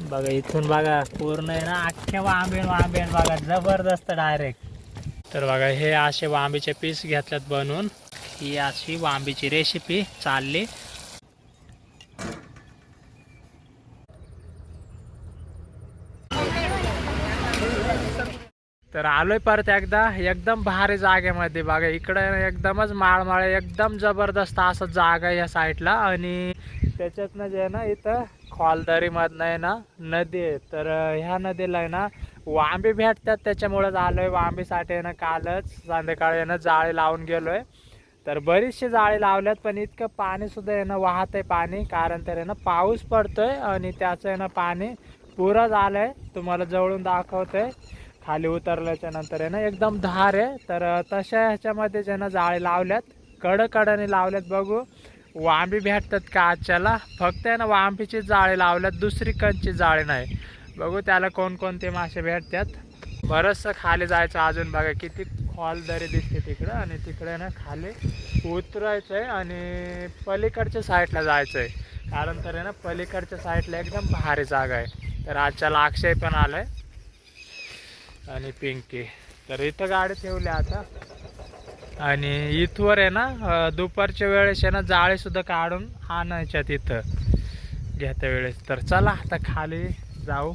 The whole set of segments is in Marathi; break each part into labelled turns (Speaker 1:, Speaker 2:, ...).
Speaker 1: बघा इथून बघा पूर्ण आहे ना अख्ख्या वांबेन वांबेन बघा जबरदस्त डायरेक्ट तर बघा हे असे वांबीचे पीस घेतल्यात बनवून. ही अशी वांबीची रेसिपी चालली. तर आलोय परत एकदा एकदम भारी जागेमध्ये. बघा इकडे एकदमच माळमाळ एकदम जबरदस्त असं जागा या साईडला आणि त्याच्यातनं जे आहे ना इथं खोलदारीमधनं आहे ना नदी आहे तर ह्या नदीला आहे ना वांबे भेटतात त्याच्यामुळेच आलोय वांबीसाठी आहे ना कालच संध्याकाळी आहे ना जाळी लावून गेलोय तर बरीचशी जाळी लावल्यात पण इतकं पाणी सुद्धा आहे ना वाहत आहे पाणी कारण तर आहे ना पाऊस पडतोय आणि त्याचं आहे ना पाणी पुरं आहे तुम्हाला जवळून दाखवतोय खाली उतरल्याच्या नंतर आहे ना एकदम धार आहे तर तशा ह्याच्यामध्ये जे ना जाळी लावल्यात कडकडाने लावल्यात बघू वांबी भेटतात का आजच्याला? फक्त आहे ना वांबीची जाळे लावल्यात दुसरी कंची जाळे नाही. बघू त्याला कोणकोणते मासे भेटतात. बरंचसं खाली जायचं अजून बघा किती खोल दरी दिसते तिकडं. आणि तिकडे ना खाली उतरायचं आहे आणि पलीकडच्या साईडला जायचं आहे कारण तर आहे ना पलीकडच्या साईडला एकदम भारी जागा आहे. तर आजच्याला अक्षय पण आलाय. आणि पिंकी. तर इथं गाडी ठेवली आता. आणि इथवर आहे ना दुपारच्या वेळेस आहे ना जाळेसुद्धा काढून आणायच्यात इथं घेत्या वेळेस. तर चला आता खाली जाऊ.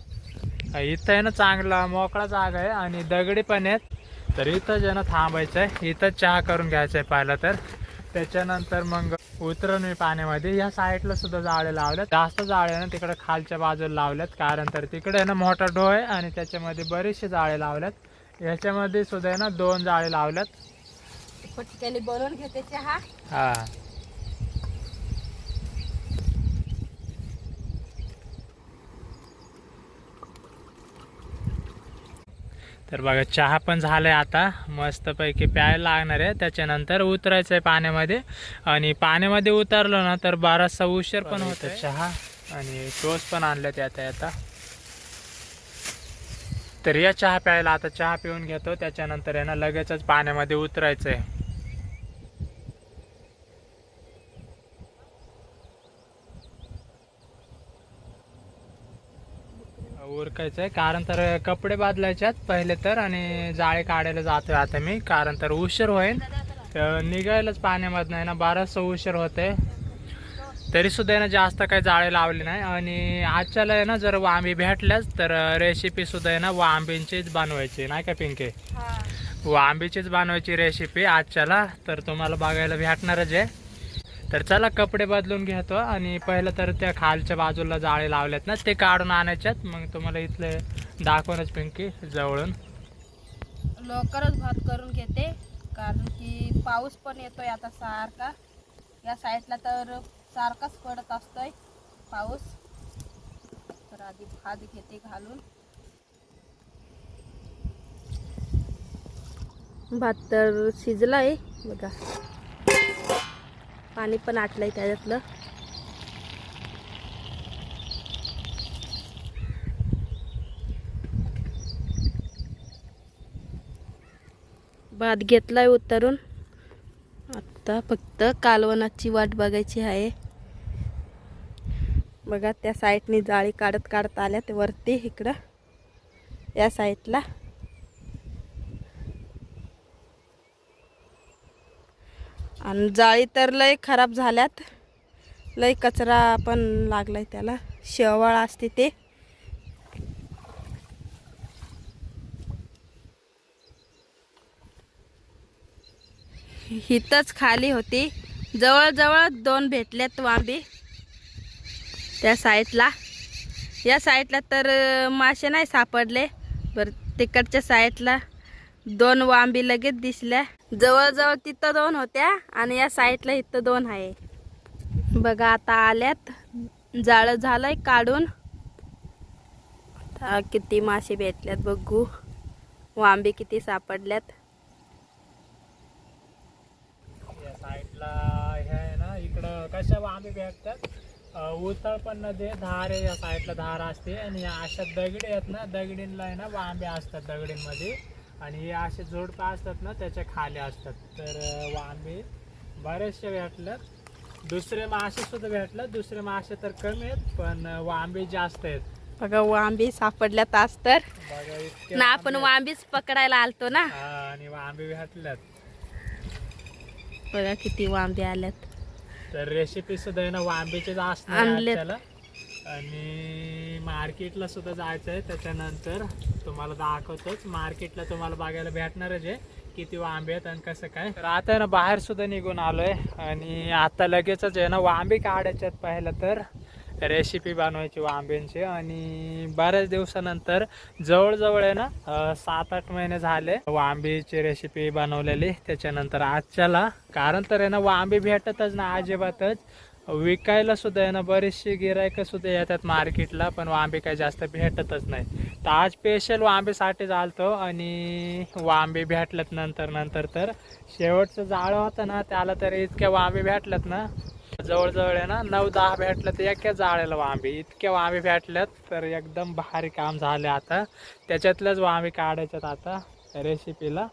Speaker 1: इथं आहे ना चांगला मोकळा जागा आहे आणि दगडी पण आहेत. तर इथं जे ना थांबायचं आहे. इथं चहा करून घ्यायचं आहे पाहिलं तर. त्याच्यानंतर मग उतरून मी पाण्यामध्ये. या साईडला सुद्धा जाळे लावल्यात जास्त जाळे ना तिकडे खालच्या बाजूला लावल्यात कारण तर तिकडे आहे ना मोठा डो आहे आणि त्याच्यामध्ये बरेचसे जाळे लावल्यात याच्यामध्ये सुद्धा आहे ना दोन जाळे लावल्यात
Speaker 2: बनवून घेते चहा.
Speaker 1: हा. तर बघा चहा पण झालाय आता. मस्तपैकी प्यायला लागणार आहे. त्याच्यानंतर उतरायचं आहे पाण्यामध्ये. आणि पाण्यामध्ये उतरलो ना तर बराचसा उशीर पण होतो चहा. आणि टोस्ट पण आणले त्यात आता. तर या चहा प्यायला आता चहा पिऊन घेतो. त्याच्यानंतर आहे ना लगेचच पाण्यामध्ये उतरायचं आहे उरकायचं आहे कारण तर कपडे बदलायच्यात पहिले तर आणि जाळे काढायला जातोय आता मी. कारण तर उशीर होईल तर निघायलाच पाण्यामधनं आहे ना बराचसा उशीर होते तरी सुद्धा आहे ना जास्त काही जाळे लावले नाही. आणि आजच्याला आहे ना जर वांबी भेटल्याच तर रेसिपी सुद्धा आहे ना वांबींचीच बनवायची. नाही का पिंके? वांबीचीच बनवायची रेसिपी आजच्याला. तर तुम्हाला बघायला भेटणारच आहे. तर चला कपडे बदलून घेतो आणि पहिलं तर त्या खालच्या बाजूला जाळे लावल्यात ना ते काढून आणायच्यात मग तुम्हाला इथले दाखवणच पिंकी जवळून.
Speaker 2: लवकरच भात करून घेते कारण की पाऊस पण येतोय आता सारखा. या साईडला तर सारखाच पडत असतोय पाऊस. तर आधी भात घेते घालून. भात तर शिजलाय बघा. पाणी पण आटलंय त्याच्यातलं. भात घेतलाय उतरून. आता फक्त कालवणाची वाट बघायची आहे. बघा त्या साईडनी जाळी काढत काढत आल्यात वरती इकडं. या साईडला आणि जाळी तर लय खराब झाल्यात. लय कचरा पण लागलाय त्याला. शेवाळ असते ते. हिथंच खाली होती. जवळजवळ दोन भेटल्यात वांबी. त्या साईडला. या साईडला तर मासे नाही सापडले. बरं तिकडच्या साईडला दोन वांबी लगेच दिसल्या. जवळजवळ तिथं दोन होत्या आणि या साईडला इथं दोन आहे. बघा आता आल्यात. जाळं झालंय काढून. किती मासे भेटल्यात बघू. वांबी किती सापडल्यात.
Speaker 1: या आहे ना इकडं कशा वांबे भेटतात? उतळ पण नदी आहे, धार आहे या साईडला धार असते. आणि या अशा दगडी आहेत ना दगडींला आहे ना वांबे असतात दगडींमध्ये. आणि हे असे जोडपा असतात ना त्याच्याखाली असतात. तर वांबे बरेचसे भेटल्यात. दुसरे मासे सुद्धा भेटले दुसरे मासे तर कमी आहेत पण वांबे जास्त आहेत.
Speaker 2: बघा वांबी सापडल्यात आज तर.
Speaker 1: बघा इतके
Speaker 2: ना आपण
Speaker 1: वांबे
Speaker 2: वांबीच पकडायला आलतो ना.
Speaker 1: हा, आणि वांबे घातल्यात
Speaker 2: बघा किती वांबे आल्यात.
Speaker 1: तर रेसिपी सुद्धा आहे ना वांबीचेच असणार
Speaker 2: आणलेत.
Speaker 1: आणि मार्केटला सुद्धा जायचं आहे त्याच्यानंतर तुम्हाला दाखवतोच. मार्केटला तुम्हाला बघायला भेटणारच आहे. किती वांबे आहेत आणि कसं काय. तर आता आहे ना बाहेर सुद्धा निघून आलोय. आणि आता लगेचच आहे ना वांबे काढायच्यात पाहिलं तर. रेसिपी बनवायची वांब्यांची. आणि बऱ्याच दिवसानंतर जवळजवळ आहे ना सात आठ महिने झाले वांबीची रेसिपी बनवलेली. त्याच्यानंतर आजच्याला कारण तर आहे ना वांबी भेटतच ना अजिबातच. विकायला सुद्धा आहे ना बरेचसे गिरायकं सुद्धा येतात मार्केटला पण वांबे काही जास्त भेटतच नाही तर आज स्पेशल वांबेसाठी झालतो आणि वांबे भेटल्यात नंतर नंतर तर. शेवटचं जाळं होतं ना त्याला तर इतके वांबे भेटलेत ना. जवळजवळ आहे ना नऊ दहा भेटलं तर एका जाळ्याला वांबे. इतके वांबे भेटल्यात तर एकदम भारी काम झाले आता. त्याच्यातलंच वांबे काढायच्यात आता रेसिपीला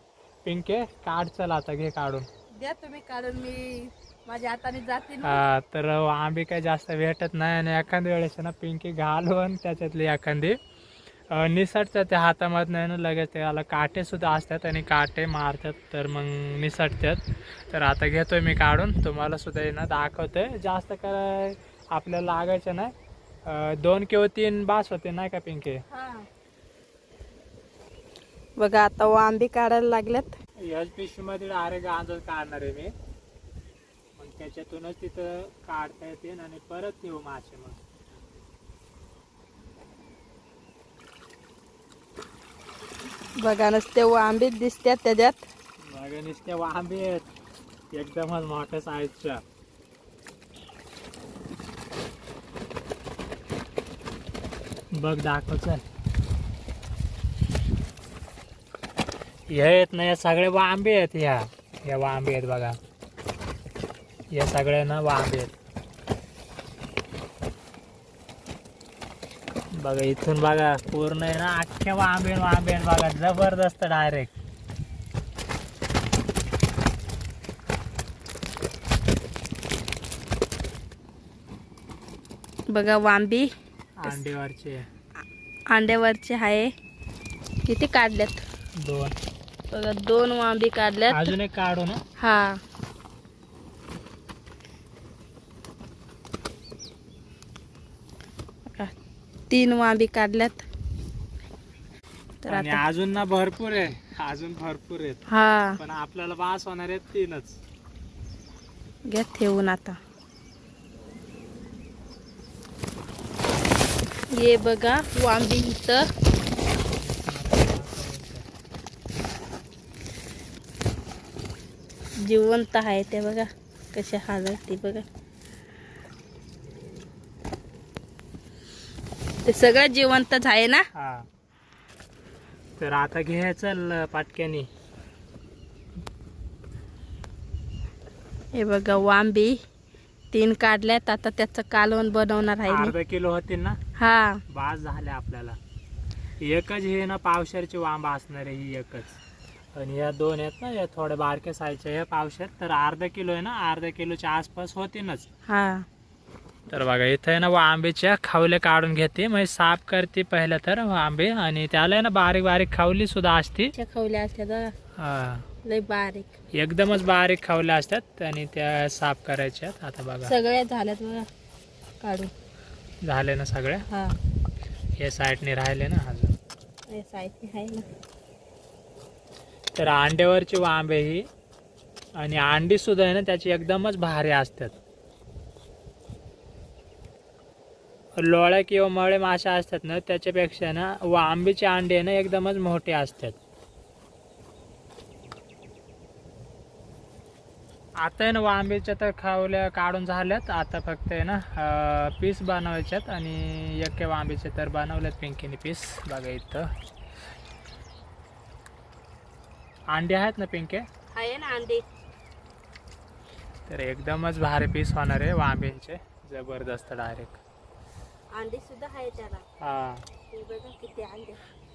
Speaker 1: पिंके काढ चल आता घे काढून.
Speaker 2: द्या तुम्ही काढून मी माझ्या हाताने जाते ना.
Speaker 1: हा, तर आंबे काही जास्त भेटत नाही आणि एखाद्या वेळेस ना पिंकी घालून त्याच्यातली एखादी निसटतात त्या हातामधनं आहे ना लगेच त्याला काटे सुद्धा असतात आणि काटे मारतात तर मग निसटतात तर आता घेतोय मी काढून तुम्हाला सुद्धा ना दाखवतोय. जास्त काय आपल्याला लागायचं नाही. दोन किंवा तीन बास होते नाही का पिंके?
Speaker 2: हा. बघा आता वांबी काढायला लागल्यात
Speaker 1: याच पिशवीमध्ये डायरेक्ट गांजर काढणार आहे मी. त्याच्यातूनच तिथं काढता येते आणि परत ठेवू मासे मग
Speaker 2: बघा नसते वांबीच दिसतात त्याच्यात.
Speaker 1: बघा नुसते वांबे आहेत एकदमच मोठ्या साईजच्या बघ दाखव चल. हे आहेत ना या सगळे वांबे आहेत ह्या या वांबे आहेत बघा. या सगळ्या ना वांबे आहेत. बघा इथून बघा पूर्ण आहे ना अख्ख्या वांबे वांबे आहेत बघा जबरदस्त डायरेक्ट
Speaker 2: बघा वांबी.
Speaker 1: अंडेवरचे
Speaker 2: अंड्यावरचे आहे. किती काढल्यात?
Speaker 1: दोन.
Speaker 2: बघा दोन वांबी काढल्यात.
Speaker 1: अजून एक काढू ना?
Speaker 2: हा. तीन वांबी काढल्यात. तर
Speaker 1: आणि
Speaker 2: आता
Speaker 1: अजून ना भरपूर आहे. अजून भरपूर आहेत.
Speaker 2: हा.
Speaker 1: पण आपल्याला बास होणार आहेत तीनच.
Speaker 2: घ्या ठेवून आता. ये बघा वांबी इथं. जिवंत आहे ते बघा कसे हालत ते बघा. ते सगळं जिवंतच आहे ना?
Speaker 1: हा. तर आता घे चल पाटक्यानी.
Speaker 2: हे बघा वांबी तीन काढल्यात. आता त्याचं कालवण बनवणार आहे मी.
Speaker 1: अर्धा किलो होतील ना?
Speaker 2: हा.
Speaker 1: बास झाले आपल्याला. एकच हे ना पावशरची वांबा असणार आहे ही एकच. आणि या दोन आहेत ना या थोड्या बारक्या साईजच्या. ह्या पावशर तर अर्धा किलो आहे ना? अर्धा किलोच्या आसपास होतीलच.
Speaker 2: हा.
Speaker 1: तर बघा इथं आहे ना आंब्याच्या खावले काढून घेते. म्हणजे साफ करते पहिलं तर आंबे. आणि त्याला आहे ना बारीक बारीक खावली सुद्धा असते.
Speaker 2: खवल्या
Speaker 1: हा.
Speaker 2: लय बारीक.
Speaker 1: एकदमच बारीक खावल्या असतात आणि त्या साफ करायच्या आता बघा.
Speaker 2: सगळ्या झाल्यात बघा काढून.
Speaker 1: झाले ना सगळ्या?
Speaker 2: हा.
Speaker 1: हे साईडने राहिले ना अजून.
Speaker 2: हे साहित्य आहे ना.
Speaker 1: तर अंड्यावरची वांबे ही. आणि अंडी सुद्धा आहे ना त्याची एकदमच भारी असतात लोळ्या किंवा मळे माशा असतात ना त्याच्यापेक्षा ना वांबीचे अंडे आहे ना एकदमच मोठे असतात. आता आहे ना वांबीच्या तर खावल्या काढून झाल्यात. आता फक्त आहे ना पीस बनवायच्यात आणि एक वांबीचे तर बनवल्यात पिंकीने पीस. बघा इथं. अंडे आहेत ना पिंके?
Speaker 2: आहे ना अंडी.
Speaker 1: तर एकदमच भारी पीस होणार आहे वांब्यांचे. जबरदस्त डायरेक्ट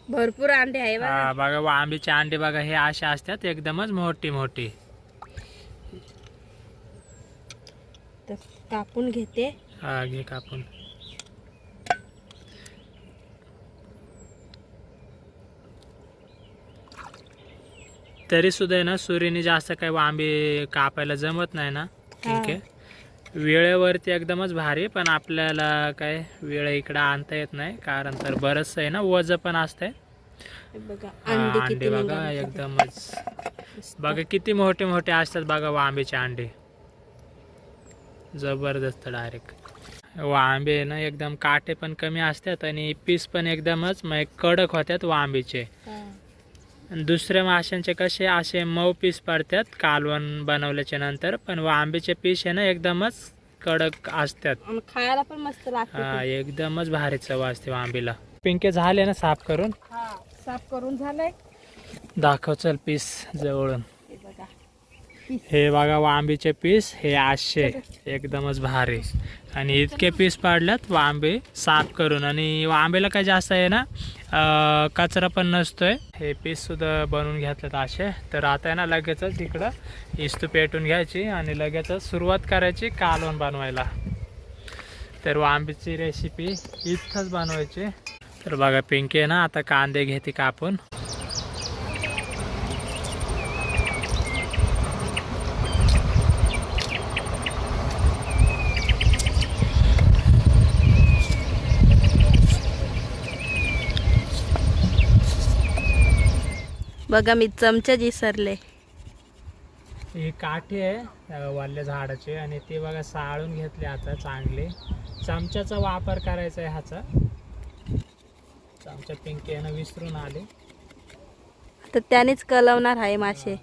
Speaker 2: भरपूर अंडे आहे बघा.
Speaker 1: बघा आंबीचे अंडे बघा हे असे असतात एकदमच मोठी मोठी.
Speaker 2: कापून घेते.
Speaker 1: हा घे कापून. तरी सुद्धा आहे ना सूर्यने जास्त काही आंबे कापायला जमत नाही ना ठीक आहे वेळेवरती एकदमच भारी पण आपल्याला काय वेळ इकडं आणता येत नाही. कारण तर बरंचसं आहे ना वज पण असतंय.
Speaker 2: बघा अंडी
Speaker 1: बघा. एकदमच. बघा किती मोठे मोठे असतात बघा वांबेचे अंडे. जबरदस्त डायरेक्ट वांबे ना एकदम काटे पण कमी असतात आणि पीस पण एकदमच म्हणजे कडक होतात वांबेचे. दुसऱ्या माशांचे कसे असे मऊ पीस पडतात कालवण बनवल्याच्या नंतर पण वांबेचे पीस आहे ना एकदमच कडक असतात.
Speaker 2: खायला पण मस्त
Speaker 1: हा. एकदमच भारी चव असते वांबीला पिंके झाले ना साफ करून?
Speaker 2: हा साफ करून झालंय.
Speaker 1: दाखव चल पीस जवळून.
Speaker 2: हे बघा
Speaker 1: वांबीचे पीस हे आठशे. एकदमच भारी. आणि इतके पीस पाडल्यात वांबे साफ करून. आणि वांबेला काय जास्त आहे ना कचरा पण नसतोय. हे पीस सुद्धा बनवून घेतलेत असे तर आता आहे ना लगेचच इकडं इस्तू पेटून घ्यायची आणि लगेचच सुरुवात करायची कालवण बनवायला. तर वांबीची रेसिपी इथंच बनवायची. तर बघा पिंकी आहे ना आता कांदे घेते कापून.
Speaker 2: बघा मी चमचे विसरले.
Speaker 1: ही काठी आहे अ, वल्ल्या झाडाची आणि ते बघा साळून घेतले आता चांगले. चमच्याचा वापर करायचा आहे ह्याचा. चमचा पिंकी यानं विसरून आले.
Speaker 2: तर त्यानेच कलवणार आहे मासे.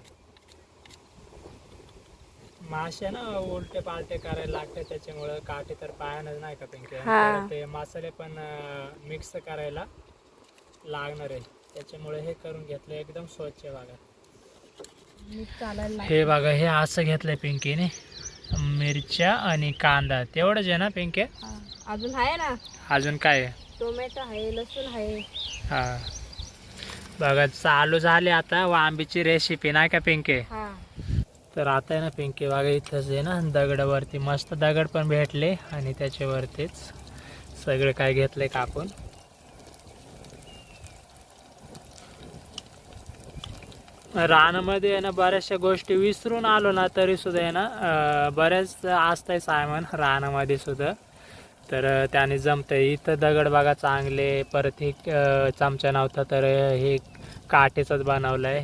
Speaker 1: मासे ना उलटे पालटे करायला लागते त्याच्यामुळं काठी तर पायानच नाही का पिंकी?
Speaker 2: हा.
Speaker 1: ते मसाले पण मिक्स करायला लागणार आहे. त्याच्यामुळे हे करून घेतलं एकदम स्वच्छ
Speaker 2: चालायला
Speaker 1: हे बघा हे असं घेतलंय पिंकीने. मिरच्या आणि कांदा. तेवढंच आहे ना पिंके?
Speaker 2: अजून आहे ना?
Speaker 1: अजून काय आहे?
Speaker 2: टोमॅटो आहे लसूण आहे.
Speaker 1: हा. बघा चालू झाली आता. वांबीची रेसिपी नाही का पिंके?
Speaker 2: हा.
Speaker 1: तर आता आहे ना पिंके बघा इथंच आहे ना. दगडावरती मस्त दगड पण भेटले आणि त्याच्यावरतीच सगळं काय घेतलंय कापून रानामध्ये आहे ना बऱ्याचशा गोष्टी विसरून आलो ना तरी सुद्धा आहे ना बऱ्याच असतंय सायमन रानामध्ये सुद्धा. तर त्याने जमतंय. इथं दगड बघा चांगले परत हे चमचा नव्हता तर हे काटेचंच बनवलंय.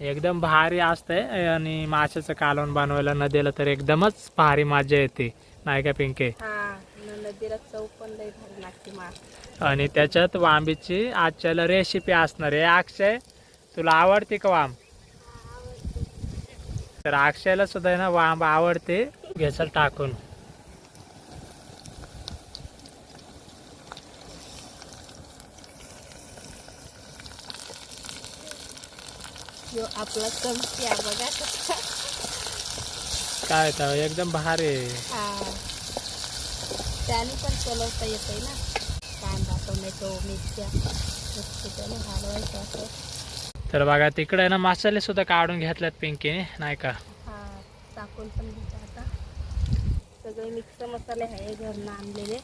Speaker 1: एकदम भारी असतंय आणि माशाचं कालवण बनवायला नदीला तर एकदमच भारी मजा येते. नाही का पिंके?
Speaker 2: हा
Speaker 1: आणि त्याच्यात वांबीची आजच्याला रेसिपी असणार आहे. अक्षय तुला आवडते का वांब तर अक्षयला सुद्धा ना वांब आवडते. घेचल टाकून.
Speaker 2: आपला बघा.
Speaker 1: काय तर एकदम भारी
Speaker 2: त्याने पण चलवता येते ना. कांदा टोमॅटो मिरच्या. हलवायचं असं.
Speaker 1: तर बघा तिकडे ना मसाले सुद्धा काढून घेतल्यात पिंकीने नाही का?
Speaker 2: टाकून पण घ्यायचं आता. सगळे मिक्स मसाले आहे घरनं आणलेले.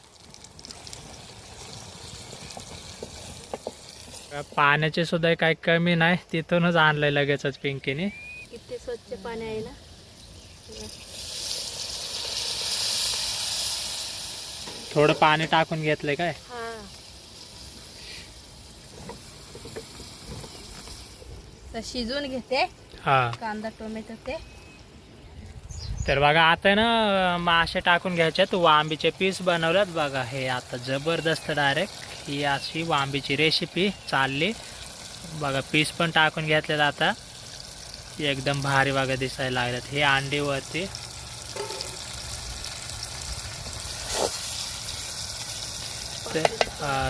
Speaker 1: पाण्याचे सुद्धा काही कमी नाही तिथूनच आणलंय लगेचच पिंकीने.
Speaker 2: किती स्वच्छ पाणी आहे ना.
Speaker 1: थोडं पाणी टाकून घेतलंय काय
Speaker 2: हा तर शिजवून घेते.
Speaker 1: हा.
Speaker 2: कांदा टोमॅटो ते.
Speaker 1: तर बघा आता ना मासे टाकून घ्यायच्यात वांबीचे पीस बनवल्यात बघा. हे आता जबरदस्त डायरेक्ट ही अशी वांबीची रेसिपी चालली. बघा पीस पण टाकून घेतलेत आता. एकदम भारी बघा दिसायला लागल्यात हे अंडीवरती.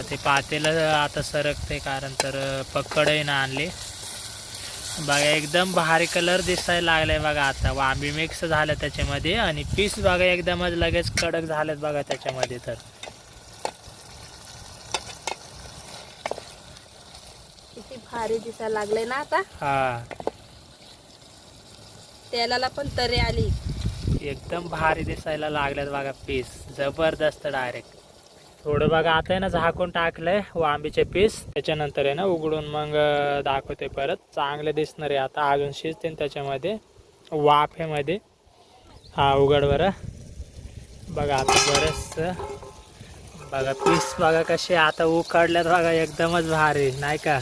Speaker 1: ते पातेलं आता सरकते कारण तर पकडही ना आणली. बघा एकदम भारी कलर दिसायला लागलाय बघा आता. वांबी मिक्स झालं त्याच्यामध्ये आणि पीस बघा एकदमच लगेच कडक झालेत बघा त्याच्यामध्ये तर.
Speaker 2: किती भारी दिसायला लागले ना आता.
Speaker 1: हा.
Speaker 2: तेलाला पण तरी आली.
Speaker 1: एकदम भारी दिसायला लागल्यात बघा पीस जबरदस्त डायरेक्ट थोडं बघा आता आहे ना झाकून टाकलंय वांबीचे पीस. त्याच्यानंतर आहे ना उघडून मग दाखवते परत. चांगले दिसणार आहे आता अजून शिजते त्याच्यामध्ये. वाफेमध्ये हा उघड बरं. बघा आता बरंच बघा पीस बघा कसे आता उकडल्यात बघा एकदमच भारी नाही का?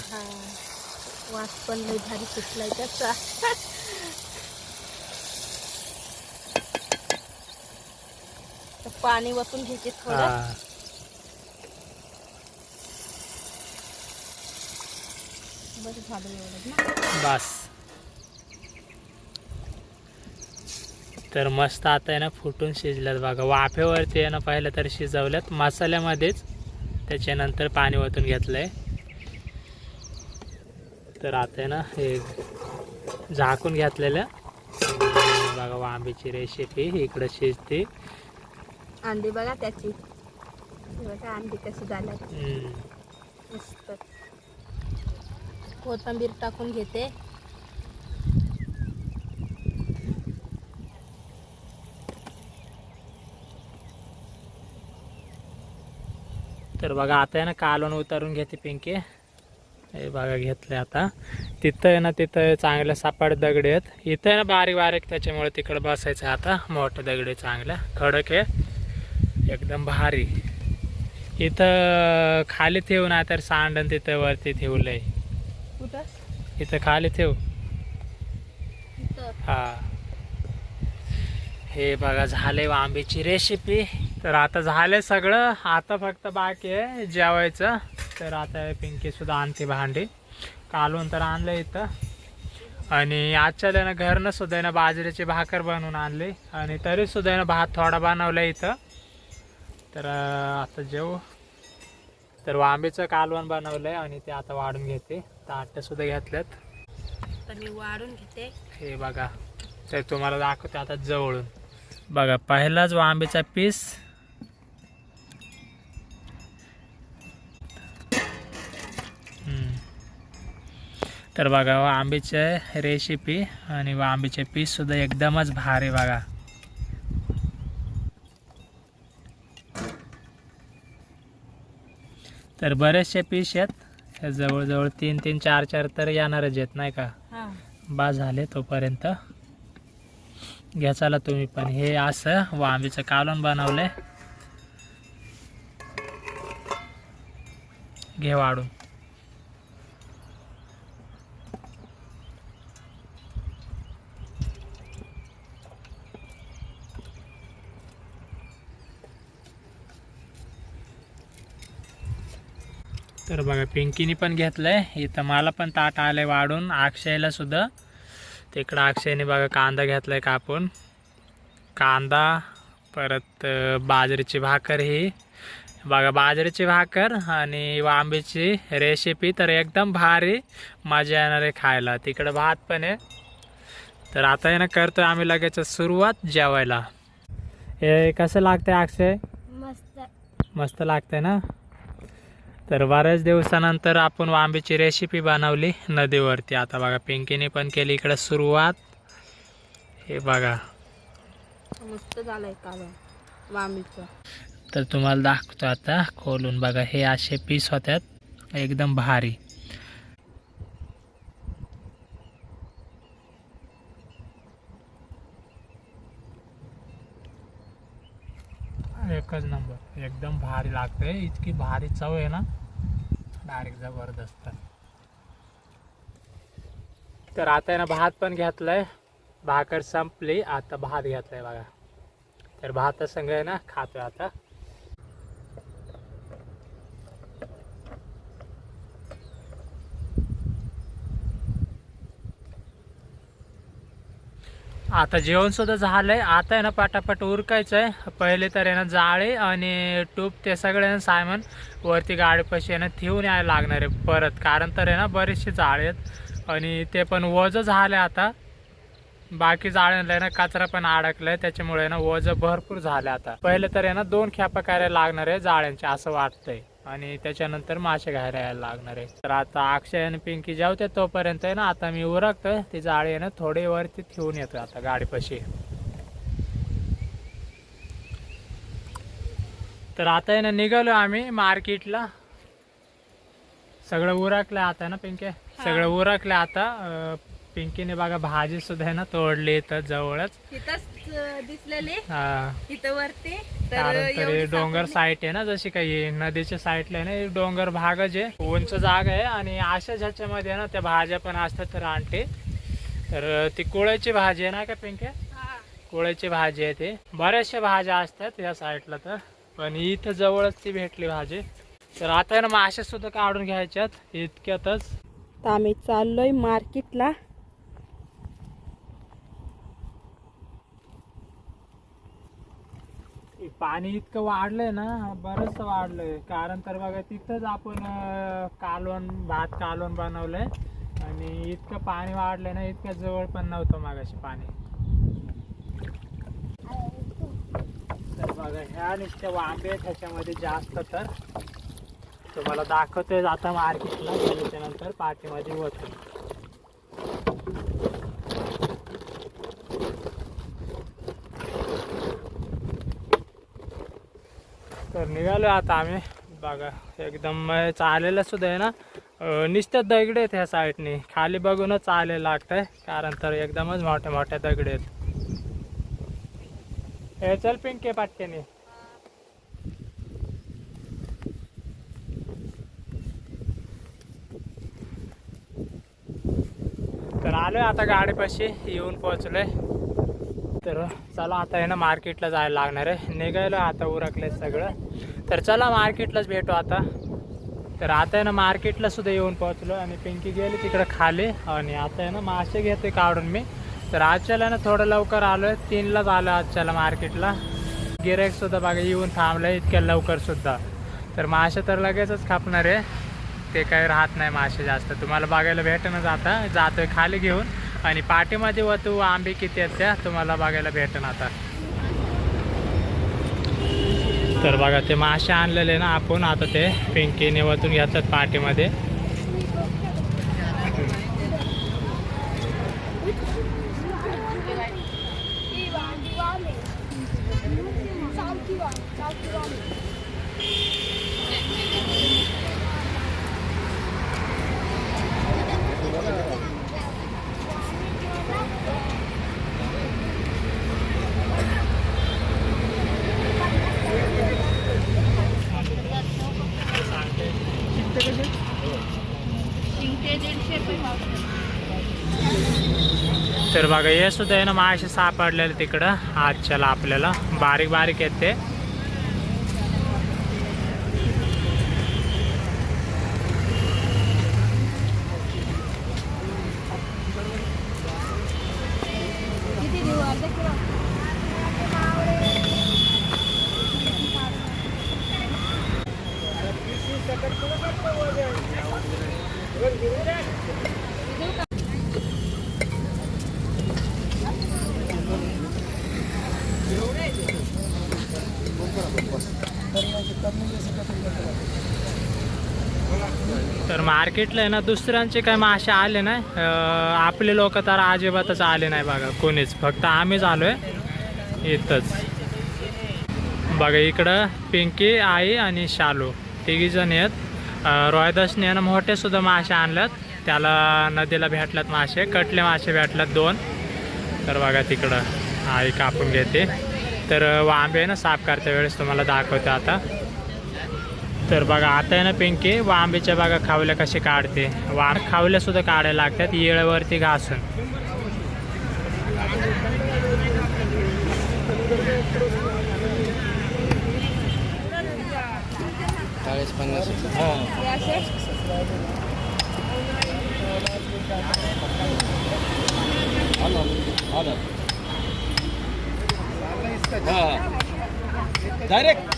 Speaker 2: वास पण भारी सुटलाय त्याचा. पाणी वतून घ्यायचे थोडं. झालं एवढं
Speaker 1: बस. तर मस्त आता आहे ना फुटून शिजल्यात बघा. वाफेवरती आहे ना पहिलं तर शिजवल्यात. मसाल्यामध्येच त्याच्यानंतर पाणी ओतून घेतलंय. तर आता आहे ना हे झाकून घेतलेलं. बघा वांबीची रेसिपी इकडं शिजते.
Speaker 2: अंडी बघा त्याची. अंडी कशी. मस्त. कोथिंबीर टाकून घेते.
Speaker 1: तर बघा आता आहे ना कालवण उतारून घेते पिंके. हे बघा घेतले आता. तिथं आहे ना तिथं चांगल्या सापाड दगडे आहेत. इथं आहे ना बारीक बारीक त्याच्यामुळे तिकडं बसायचं आहे आता. मोठे दगडे चांगल्या खडक आहे. एकदम भारी. इथं खाली ठेवून आहे तर सांडण तिथं वरती ठेवलंय.
Speaker 2: कुठं?
Speaker 1: इथं खाली ठेव. हा. हे बघा झाले आंब्याची रेसिपी तर आता झाले सगळं. आता फक्त बाकी आहे जेवायचं. तर आता पिंकी सुद्धा आणते भांडी. कालवून तर आणलं इथं. आणि आजच्या त्यानं घरनं सुद्धा आहे ना बाजरीची भाकर बनवून आणली. आणि तरी सुद्धा आहे ना भात थोडा बनवला इथं. तर आता जेव. तर वांबीचं कालवण बनवलंय आणि ते आता वाढून घेते. ताटं सुद्धा घेतल्यात.
Speaker 2: तर मी वाढून घेते.
Speaker 1: हे बघा ते तुम्हाला दाखवते आता जवळून. बघा पहिलाच आंब्याचा पीस. तर बघा आंब्याचे रेसिपी आणि आंब्याचे पीस सुद्धा एकदमच भारी बघा. तर बरेचसे पीस आहेत. जवळजवळ तीन तीन चार चार तर येणारच आहेत नाही का?
Speaker 2: हा.
Speaker 1: बा झाले तोपर्यंत. घ्या चला तुम्ही पण. हे असं वांबीचं कालवण बनवलंय. घे वाढून. तर बघा पिंकीनी पण घेतलंय. इथं मला पण ताट आलंय वाढून अक्षयला सुद्धा. तिकडं अक्षयने बघा कांदा घेतलाय कापून. कांदा परत बाजरीची भाकर ही. बघा बाजरीची भाकर आणि वांबीची रेसिपी तर एकदम भारी मजा येणार आहे खायला. तिकडं भात पण आहे. तर आता आहे ना करतोय आम्ही लगेच सुरुवात जेवायला. हे कसं लागतंय अक्षय?
Speaker 2: मस्त.
Speaker 1: मस्त लागतंय ना? तर बऱ्याच दिवसानंतर आपण वांबीची रेसिपी बनवली नदीवरती. आता बघा पिंकीने पण केली इकडे सुरुवात. हे बघा.
Speaker 2: मस्त झालंय
Speaker 1: तर तुम्हाला दाखवतो आता खोलून बघा. हे असे पीस होत्यात एकदम भारी. एकच नंबर. एकदम भारी लागते इतकी भारी चव आहे ना. डायरेक्ट जबरदस्त. तर आता आहे ना भात पण घेतलाय. भाकर संपली. आता भात घेतलाय बघा. तर भात संग आहे ना खातोय आता. आता जेवण सुद्धा झालंय. आता आहे ना पटापट उरकायचं आहे पहिले तर आहे ना जाळे आणि टूप ते सगळे ना सायमन वरती गाडीपाशी आहे ना ठेवून यायला लागणार आहे परत. कारण तर आहे ना बरेचसे जाळे आहेत. आणि ते पण वजं झाले आता. बाकी जाळ्यांना आहे ना कचरा पण अडकलाय. त्याच्यामुळे ना वजं भरपूर झाले आता. पहिले तर आहे ना दोन खेपा करायला लागणार आहे जाळ्यांचे असं वाटतंय. आणि त्याच्यानंतर मासे घ्यायला यायला लागणार आहे. तर आता अक्षय आणि पिंकी जेवते तोपर्यंत आहे ना आता मी उरकतोय. ती जाळी आहे ना थोडी वरती ठेवून येतो आता गाडीपाशी. तर आता आहे ना निघालो आम्ही मार्केटला. सगळं उरकलं आता ना पिंके? सगळं उरकलं आता. पिंकीने बघा भाजी सुद्धा आहे ना तोडली इथं जवळच.
Speaker 2: दिसलेली.
Speaker 1: हा.
Speaker 2: इथं वरती. तर
Speaker 1: कारण तरी
Speaker 2: एवढी
Speaker 1: डोंगर. साईट आहे ना जशी काही नदीच्या साईडला आहे ना डोंगर भागच आहे. उंच जागा आहे आणि अशाच ह्याच्यामध्ये ना त्या भाज्या पण असतात रानटे तर ती कोळ्याची भाजी आहे ना का पिंके?
Speaker 2: हा.
Speaker 1: कोळ्याची भाजी आहे ते. बऱ्याचशा भाज्या असतात या साईडला तर. पण इथं जवळच ती भेटली भाजी. तर आता ना मासे सुद्धा काढून घ्यायच्यात. इतक्यातच.
Speaker 2: तर आम्ही चाललोय मार्केटला
Speaker 1: पाणी इतकं वाढलंय ना बरंच वाढलंय. कारण तर बघा तिथंच आपण कालवण भात कालवण बनवलंय. आणि इतकं पाणी वाढलंय ना इतकं जवळ पण नव्हतं मागाशी पाणी. तर बघा ह्या नुसत्या वांबे आहेत ह्याच्यामध्ये जास्त तर. तुम्हाला दाखवतोय आता मार्केटला त्याच्यानंतर पाठीमध्ये होतं निघालो आता आम्ही. बघा एकदम म्हणजे चालेलं सुद्धा आहे ना. अं, दगड दगडे आहेत ह्या साईडने. खाली बघूनच चालायला लागतंय. कारण तर एकदमच मोठ्या मोठ्या दगडे आहेत. हे चल पिंके पाटकेने तर आलोय आता गाडीपाशी. येऊन पोहोचलोय. तर चला आता आहे ना मार्केटला जायला लागणार आहे. निघायला आता उरकले सगळं. तर चला मार्केटलाच भेटू आता. तर आता आहे ना मार्केटला सुद्धा येऊन पोहोचलो आणि पिंकी गेली तिकडं खाली आणि आता आहे ना मासे घेते काढून मी. तर आजच्याला ना थोडं लवकर आलो आहे तीनलाच आलो आजच्याला मार्केटला. गिराईक सुद्धा बघा येऊन थांबलं इतक्या लवकर सुद्धा. तर मासे तर लगेचच खापणार आहे. ते काही राहत नाही मासे जास्त. तुम्हाला बघायला भेटणं आता. जातोय खाली घेऊन. आणि पाठीमध्ये वतू आंबे किती आहेत त्या तुम्हाला बघायला भेटन आता. तर बघा ते मासे आणलेले ना आपण आता ते पिंकीने वतून घेतात पाठीमध्ये तर बघा हे सुद्धा आहे ना मासे सापडलेले तिकडं. आजच्याला आपल्याला बारीक बारीक येते ते तर मार्केटला आहे ना दुसऱ्यांचे काय मासे आले नाही. आपले लोक तर अजिबातच आले नाही बघा कोणीच. फक्त आम्हीच आलो आहे इथंच. बघा इकडं पिंकी आई आणि शालू. तिघी जण आहेत. अं, आहे ना मोठेसुद्धा मासे आणल्यात. त्याला नदीला भेटल्यात मासे कटले मासे भेटल्यात दोन. तर बघा तिकडं आई कापून घेते. तर वांबे आहे ना साफ करते वेळेस तुम्हाला दाखवते आता. तर बघा आता आहे ना पिंकी वांबीच्या बागा खावल्या कशी काढते. वांब खावल्या सुद्धा काढायला लागतात येळेवरती घासून.
Speaker 3: चाळीस पन्नास. डायरेक्ट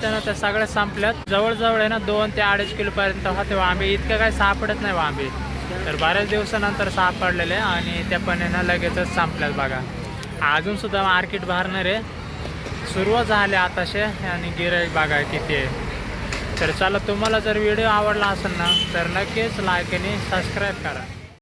Speaker 1: त्यानं वांबे होते ना ते संपल्यात. जवळजवळ आहे ना दोन ते अडीच किलो पर्यंत होते वांबे इतकं काही सापडत नाही वांबे तर बऱ्याच दिवसानंतर सापडलेले आणि त्या पण आहे ना लगेचच संपल्यात बघा. अजून सुद्धा मार्केट भरणार आहे. सुरुवात झाली आताशे आणि गिराईक बघा किती आहे. तर चला तुम्हाला जर व्हिडिओ आवडला असेल ना तर नक्कीच लाईक आणि सबस्क्राईब करा.